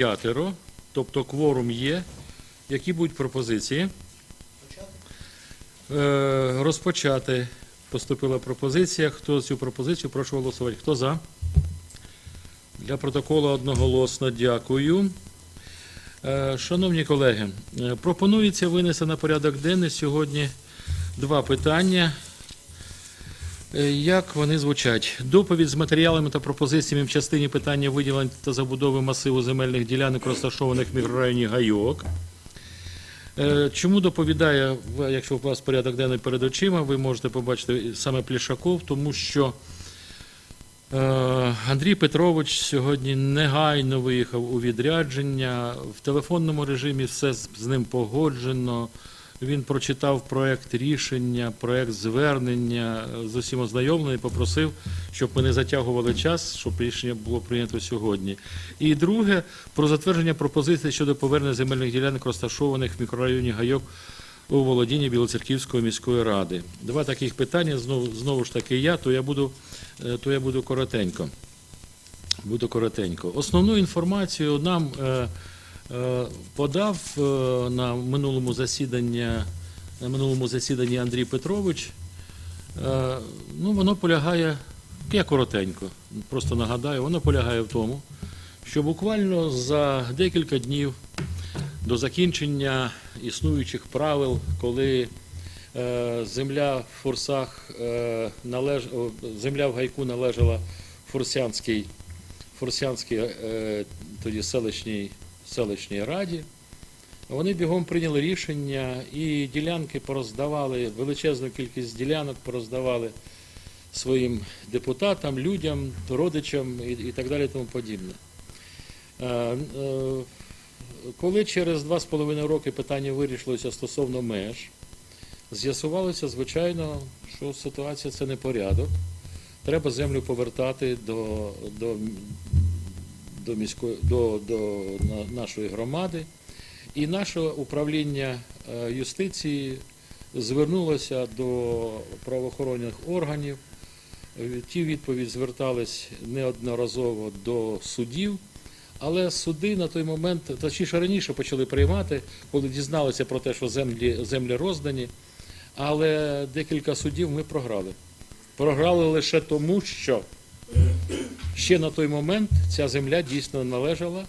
П'ятеро, тобто кворум є. Які будуть пропозиції? Е, розпочати. Поступила пропозиція. Хто цю пропозицію? Прошу голосувати. Хто за? Для протоколу одноголосно дякую. Е, Шановні колеги, е, пропонується винести на порядок денний сьогодні два питання. Е, Як вони звучать? Доповідь з матеріалами та пропозиціями в частині питання виділення та забудови масиву земельних ділянок, розташованих в мікрорайоні Гайок. Е, Чому доповідає, якщо у вас порядок денний перед очима, ви можете побачити саме Плішаков, тому що е, Андрій Петрович сьогодні негайно виїхав у відрядження. В телефонному режимі все з ним погоджено. Він прочитав проект рішення, проект звернення, е, з усім ознайомлений, попросив, щоб ми не затягували час, щоб рішення було прийнято сьогодні. І друге, про затвердження пропозицій щодо повернення земельних ділянок, розташованих в мікрорайоні Гайок у володінні Білоцерківської міської ради. Два таких питання, знову, знову ж таки я, то я буду, е, то я буду коротенько. Буду коротенько. Основну інформацію нам е, подав е, на минулому засіданні, на минулому засіданні Андрій Петрович. Е, ну, воно полягає, я коротенько, просто нагадаю, воно полягає в тому, що буквально за декілька днів до закінчення існуючих правил, коли е, земля в Фурсах е, належ... земля в гайку належала Фурсянській е, тоді селищній, селищній раді. Вони бігом прийняли рішення і ділянки пороздавали, величезну кількість ділянок пороздавали своїм депутатам, людям, родичам і, і так далі, тому подібне. Е, е, коли через два з половиною роки питання вирішилося стосовно меж, з'ясувалося, звичайно, що ситуація це не порядок. Треба землю повертати до, до, до, міської, до, до нашої громади. І наше управління е, юстиції звернулося до правоохоронних органів. Е, Ті відповідь звертались неодноразово до судів, але суди на той момент, точніше раніше почали приймати, коли дізналися про те, що землі, землі роздані. Але декілька судів ми програли. Програли лише тому, що ще на той момент ця земля дійсно належала,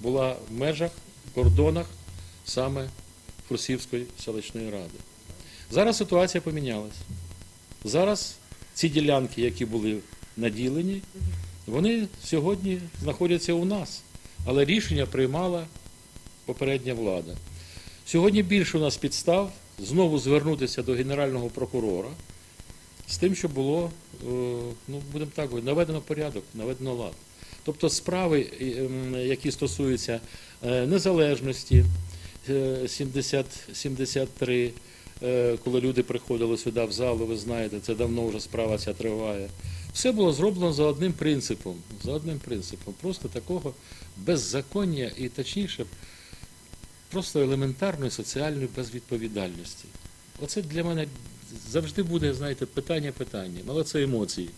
була в межах, кордонах саме Фурсівської селищної ради. Зараз ситуація помінялась. Зараз ці ділянки, які були наділені, вони сьогодні знаходяться у нас, але рішення приймала попередня влада. Сьогодні більше у нас підстав знову звернутися до Генерального прокурора з тим, щоб було, е, ну, будемо так говорити, наведено порядок, наведено лад. Тобто справи, ем, які стосуються е, незалежності, е, 70, 73, е, коли люди приходили сюди в залу, ви знаєте, це давно вже справа ця триває. Все було зроблено за одним принципом. За одним принципом. Просто такого беззаконня і точніше, просто елементарної соціальної безвідповідальності. Оце для мене завжди буде, знаєте, питання питання, але це емоції.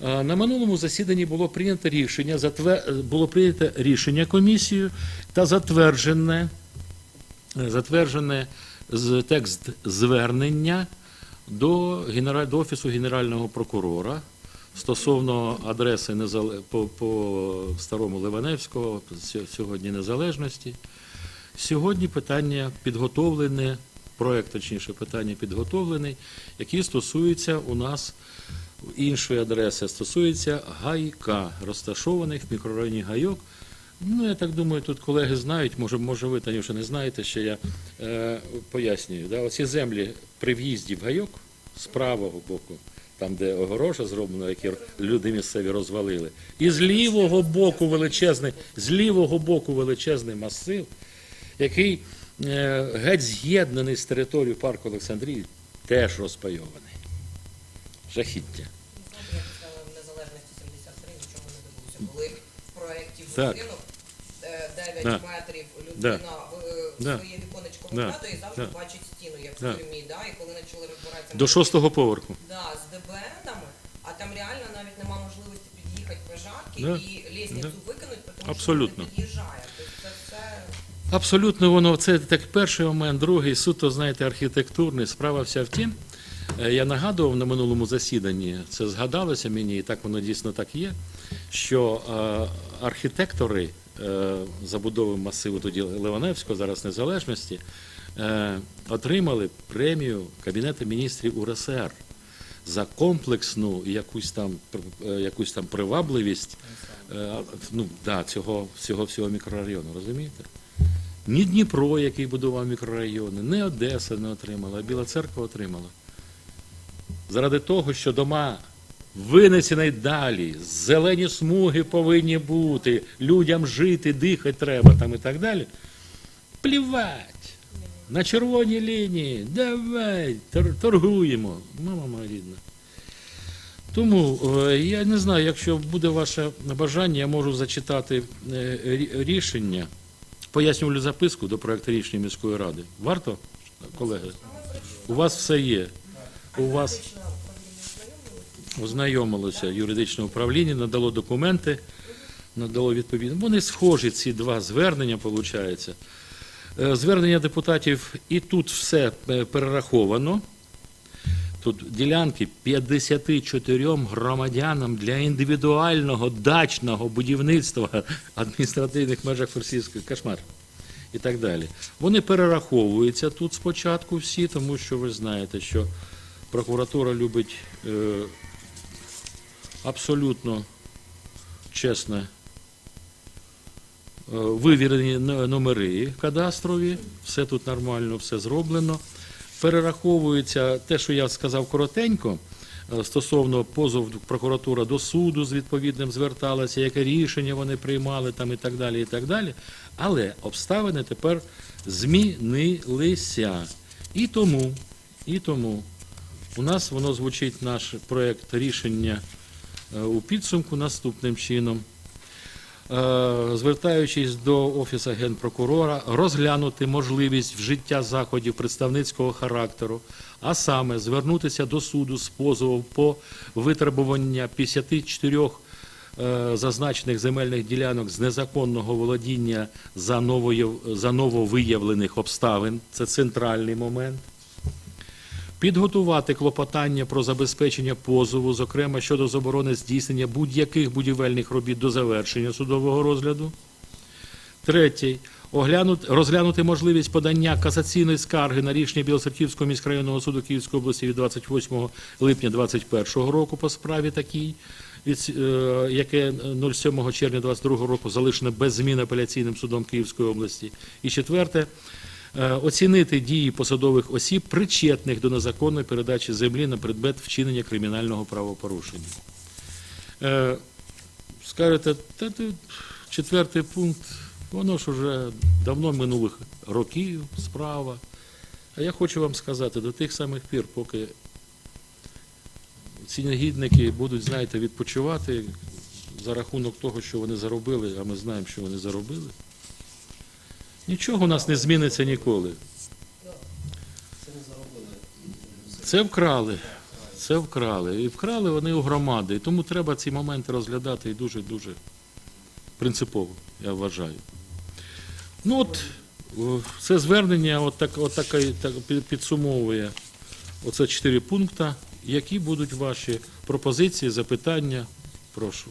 На минулому засіданні було прийнято рішення, затвер... було прийнято рішення комісією та затверджене, е, затверджене текст звернення до, до Офісу Генерального прокурора стосовно адреси по, по старому Ливаневського, сьогодні незалежності. Сьогодні питання підготовлене, проект, точніше, питання підготовлений, який стосується у нас іншої адреси, стосується гайка, розташованих в мікрорайоні Гайок. Ну, я так думаю, тут колеги знають, може, може ви вже не знаєте, що я е, пояснюю. Да? Оці землі при в'їзді в Гайок з правого боку, там, де огорожа зроблена, які люди місцеві розвалили, і з лівого боку величезний, з лівого боку величезний масив, який геть з'єднаний з територією парку Олександрії, теж розпайований. Жахіття. Як сказали, в незалежності 73 нічого не добулося. Коли в проєкті Так. будинок е, 9 Да. метрів людина е, Да. своє віконечко Да. і завжди Да. бачить стіну, як в Да. тюрмі. Да? І коли почали розбиратися До шостого поверху. да, з ДБНами, а там реально навіть нема можливості під'їхати пожарки, і, Да. і лісницю Да. викинуть, тому Абсолютно. що вона під'їжджає. Абсолютно воно це так перший момент, другий суто, знаєте, архітектурний. Справа вся в тім. е, Я нагадував на минулому засіданні, це згадалося мені, і так воно дійсно так є. Що е, архітектори е, забудови масиву тоді Ливаневського, зараз незалежності, отримали премію Кабінету міністрів УРСР за комплексну якусь там якусь там привабливість ну, да, цього, цього всього мікрорайону, розумієте? Ні Дніпро, який будував мікрорайони, ні Одеса не отримала, а Біла Церква отримала. Заради того, що дома винесені далі, зелені смуги повинні бути, людям жити, дихати треба там і так далі. Плівать. На червоній лінії, давай, торгуємо, мама моя рідна. Тому е, я не знаю, якщо буде ваше бажання, я можу зачитати е, рішення, пояснювальну записку до проекту рішення міської ради. Варто, колеги? У вас все є. У вас ознайомилося юридичне управління, надало документи, надало відповідно. Вони схожі, ці два звернення, виходить. Е, Звернення депутатів і тут все е, перераховано. Тут ділянки 54 громадянам для індивідуального дачного будівництва адміністративних межах Ферсівської кошмар і так далі. Вони перераховуються тут спочатку всі, тому що ви знаєте, що прокуратура любить е, абсолютно чесно е, вивірені номери кадастрові, все тут нормально, все зроблено. Перераховується те, що я сказав коротенько, е, стосовно позов прокуратура до суду з відповідним зверталася, яке рішення вони приймали там і так далі, і так далі. Але обставини тепер змінилися. І тому, і тому у нас воно звучить наш проєкт рішення е, у підсумку наступним чином. Е, Звертаючись до Офісу Генпрокурора, розглянути можливість вжиття заходів представницького характеру, а саме звернутися до суду з позовом по витребування 54 е, зазначених земельних ділянок з незаконного володіння за, нововиявлених обставин. Це центральний момент. Підготувати клопотання про забезпечення позову, зокрема щодо заборони здійснення будь-яких будівельних робіт до завершення судового розгляду. Третій. Розглянути можливість подання касаційної скарги на рішення Білоцерківського міськрайонного суду Київської області від 28 липня 2021 року по справі такій, від, е, яке 07 червня 2022 року залишено без змін апеляційним судом Київської області. І четверте. Е, Оцінити дії посадових осіб, причетних до незаконної передачі землі на предмет вчинення кримінального правопорушення. Е, Скажете, четвертий пункт, воно ж уже давно минулих років справа. А я хочу вам сказати, до тих самих пір, поки ці негідники будуть, знаєте, відпочивати за рахунок того, що вони заробили, а ми знаємо, що вони заробили. Нічого у нас не зміниться ніколи. Це вкрали. Це вкрали. І вкрали вони у громади. І тому треба ці моменти розглядати і дуже-дуже принципово, я вважаю. Ну от, це звернення от так, от таке, так, підсумовує оце чотири пункти. Які будуть ваші пропозиції, запитання? Прошу.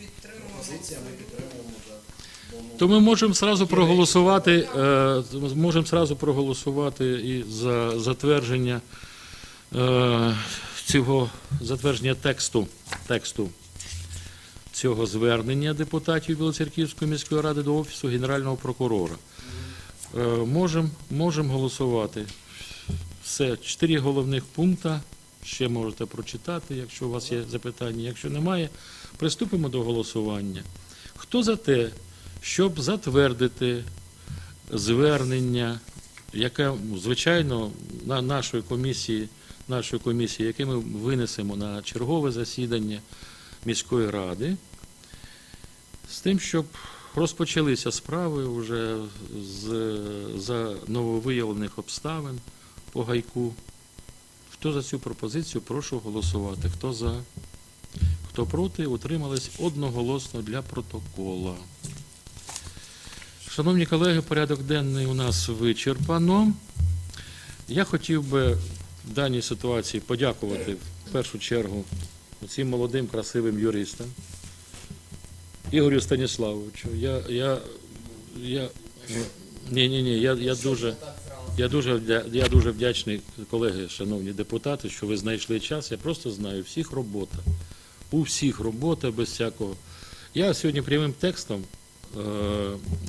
Підтримуємо. Ми підтримуємо так. То ми можемо зразу проголосувати, е, можемо зразу проголосувати і за затвердження е, цього затвердження тексту, тексту цього звернення депутатів Білоцерківської міської ради до Офісу Генерального прокурора. Е, Можемо можем голосувати. Все, чотири головних пункти. Ще можете прочитати, якщо у вас є запитання. Якщо немає, приступимо до голосування. Хто за те, щоб затвердити звернення, яке, звичайно, на нашої комісії, нашої комісії, яке ми винесемо на чергове засідання міської ради, з тим, щоб розпочалися справи вже з, за нововиявлених обставин по гайку Хто за цю пропозицію, прошу голосувати. Хто за? Хто проти, утримались одноголосно для протокола. Шановні колеги, порядок денний у нас вичерпано. Я хотів би в даній ситуації подякувати в першу чергу цим молодим красивим юристам. Ігорю Станіславовичу. Я, я, я, ні, ні, ні, я, я дуже. Я дуже, я дуже вдячний, колеги, шановні депутати, що ви знайшли час. Я просто знаю, всіх робота. У всіх робота без всякого. Я сьогодні прямим текстом е,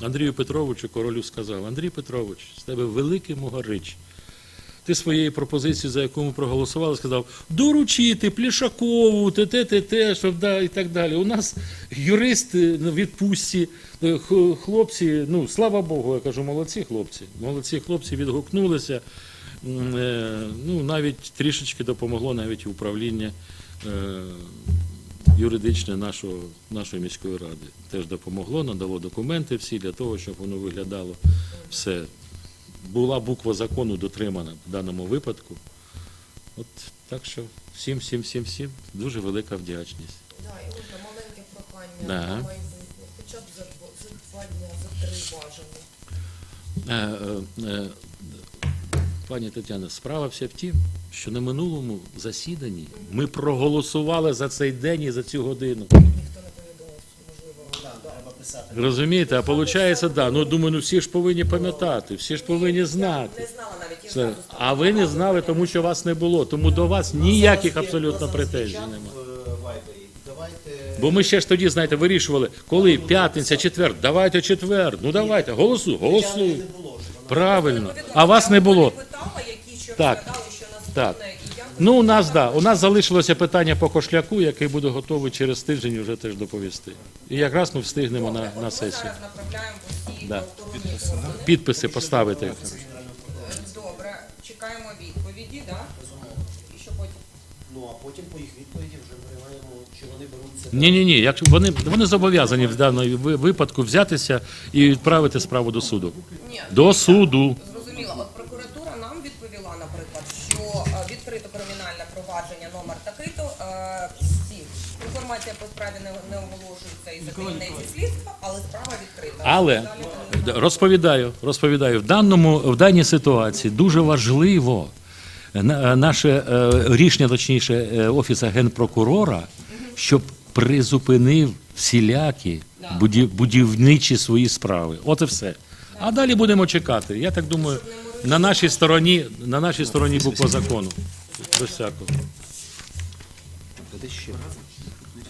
Андрію Петровичу Королю сказав: Андрій Петрович, з тебе великий могорич. Ти своєю пропозицією, за яку ми проголосували, сказав, доручити Плішакову, те, те, те, те, щоб да, і так далі. У нас юристи на відпустці, е, хлопці, ну слава Богу, я кажу, молодці хлопці. Молодці хлопці відгукнулися. Е, Ну, навіть трішечки допомогло навіть управління е, юридичне нашого, нашої міської ради. Теж допомогло, надало документи всі для того, щоб воно виглядало все була буква закону дотримана в даному випадку. От так що всім, всім, всім, всім дуже велика вдячність. Да, і одне маленьке прохання Да. на майбутнє, хоча б за, за два дня, за три бажано. Е, е, е, Пані Тетяна, справа вся в тім, що на минулому засіданні ми проголосували за цей день і за цю годину. Ніхто не повідомив, можливо, писати. Розумієте, а виходить, да. Ну думаю, ну всі ж повинні пам'ятати, всі ж повинні знати. Це- А ви не знали, тому що вас не було. Тому до вас ніяких абсолютно претензій немає. Давайте. Бо ми ще ж тоді, знаєте, вирішували, коли п'ятниця, четвер, давайте четвер. Ну давайте, голосуй, голосуй. Правильно. А вас не було. Так. Так. Ну, у нас да, у нас залишилося питання по кошляку, який буде готовий через тиждень вже теж доповісти. І якраз ми встигнемо на, на Ми сесію. зараз направляємо Да. Підписи поставити. Добре, чекаємо відповіді, да? І що потім? Ну а потім по їх відповіді вже приймаємо, чи вони беруть це. Ні, ні, ні. Якщо вони, вони зобов'язані в даному випадку взятися і відправити справу до суду. Ні, До суду. Зрозуміло. От прокуратура нам відповіла, наприклад, що е, відкрито кримінальне провадження номер такий-то. е, Всі інформація по справі не, не оголошується і закріпляється слідства, але справа відкрита. Але Розповідаю, розповідаю. В даному в даній ситуації дуже важливо наше е, рішення, точніше, е, офіса генпрокурора, щоб призупинив всілякі будівничі свої справи. От і все. А далі будемо чекати. Я так думаю, на нашій стороні, на нашій стороні буква закону. Без всякого. Ще?